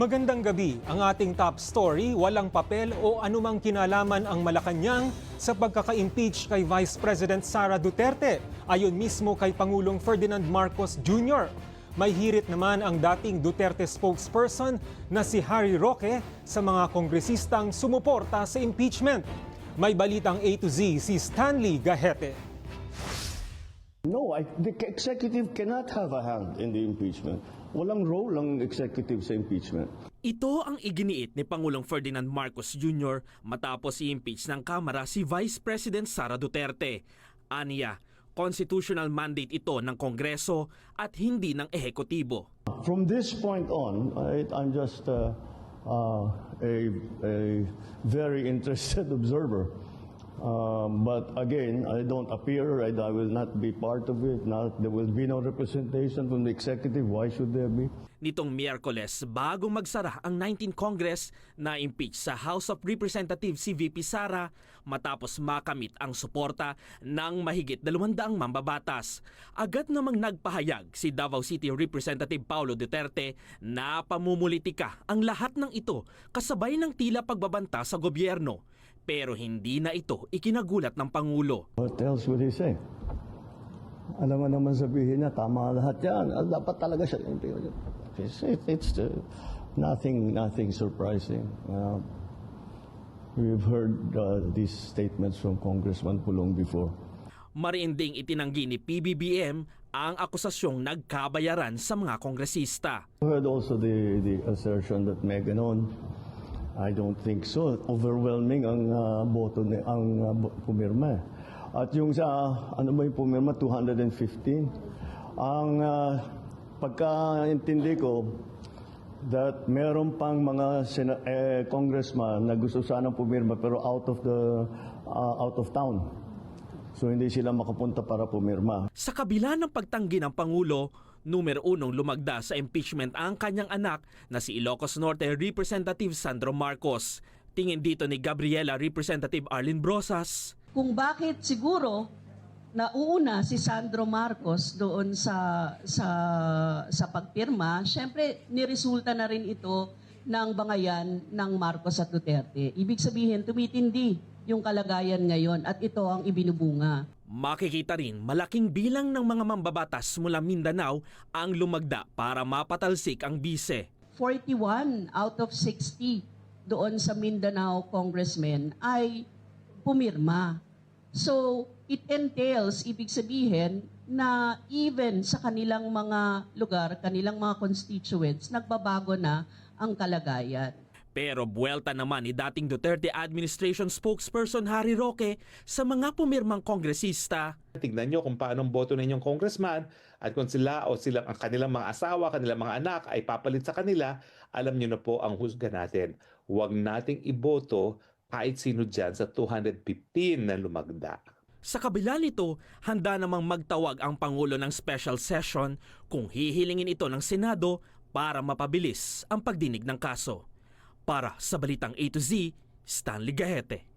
Magandang gabi. Ang ating top story, walang papel o anumang kinalaman ang Malacanang sa pagkaka-impeach kay Vice President Sara Duterte. Ayon mismo kay Pangulong Ferdinand Marcos Jr. May hirit naman ang dating Duterte spokesperson na si Harry Roque sa mga kongresistang sumuporta sa impeachment. May balitang A to Z si Stanley Gahete. No, I, the executive cannot have a hand in the impeachment. Walang role ang executive sa impeachment. Ito ang iginiit ni Pangulong Ferdinand Marcos Jr. matapos i-impeach ng Kamara si Vice President Sara Duterte. Aniya, constitutional mandate ito ng Kongreso at hindi ng ehekutibo. From this point on, I, I'm just uh, uh, a, a very interested observer. Um, but again, I don't appear, I, I will not be part of it. Not, there will be no representation from the executive. Why should there be? Nitong Miyerkules, bago magsara ang 19 Congress na impeach sa House of Representatives si VP Sara matapos makamit ang suporta ng mahigit 200 mambabatas. Agad namang nagpahayag si Davao City Representative Paulo Duterte na pamumulitika ang lahat ng ito kasabay ng tila pagbabanta sa gobyerno. Pero hindi na ito ikinagulat ng Pangulo. What else would he say? Alam mo naman sabihin niya, tama lahat yan. Ah, Dapat talaga siya. It's, it, it's uh, nothing, nothing surprising. Uh, we've heard uh, these statements from Congressman Pulong before. Mariinding itinanggi ni PBBM ang akusasyong nagkabayaran sa mga kongresista. I heard also the, the assertion that may ganon. I don't think so. Overwhelming ang uh, boto ni ang uh, pumirma. At yung sa ano ba yung pumirma 215. Ang uh, pagkaintindi ko that meron pang mga sena- eh, congressman na gusto sanang pumirma pero out of the uh, out of town. So hindi sila makapunta para pumirma. Sa kabila ng pagtanggi ng Pangulo, numero unong lumagda sa impeachment ang kanyang anak na si Ilocos Norte Representative Sandro Marcos. Tingin dito ni Gabriela Representative Arlene Brosas. kung bakit siguro nauuna si Sandro Marcos doon sa sa sa pagpirma, syempre niresulta na rin ito ng bangayan ng Marcos at Duterte. Ibig sabihin, tumitindi yung kalagayan ngayon at ito ang ibinubunga. Makikita rin malaking bilang ng mga mambabatas mula Mindanao ang lumagda para mapatalsik ang bise. 41 out of 60 doon sa Mindanao congressmen ay pumirma. So, it entails, ibig sabihin, na even sa kanilang mga lugar, kanilang mga constituents, nagbabago na ang kalagayan. Pero buwelta naman ni dating Duterte administration spokesperson Harry Roque sa mga pumirmang kongresista. Tignan nyo kung paano ang boto ng inyong congressman at kung sila o sila, ang kanilang mga asawa, kanilang mga anak ay papalit sa kanila, alam nyo na po ang husga natin. Huwag nating iboto kahit sino dyan sa 215 na lumagda. Sa kabila nito, handa namang magtawag ang Pangulo ng special session kung hihilingin ito ng Senado para mapabilis ang pagdinig ng kaso. Para sa Balitang A to Z, Stanley Gahete.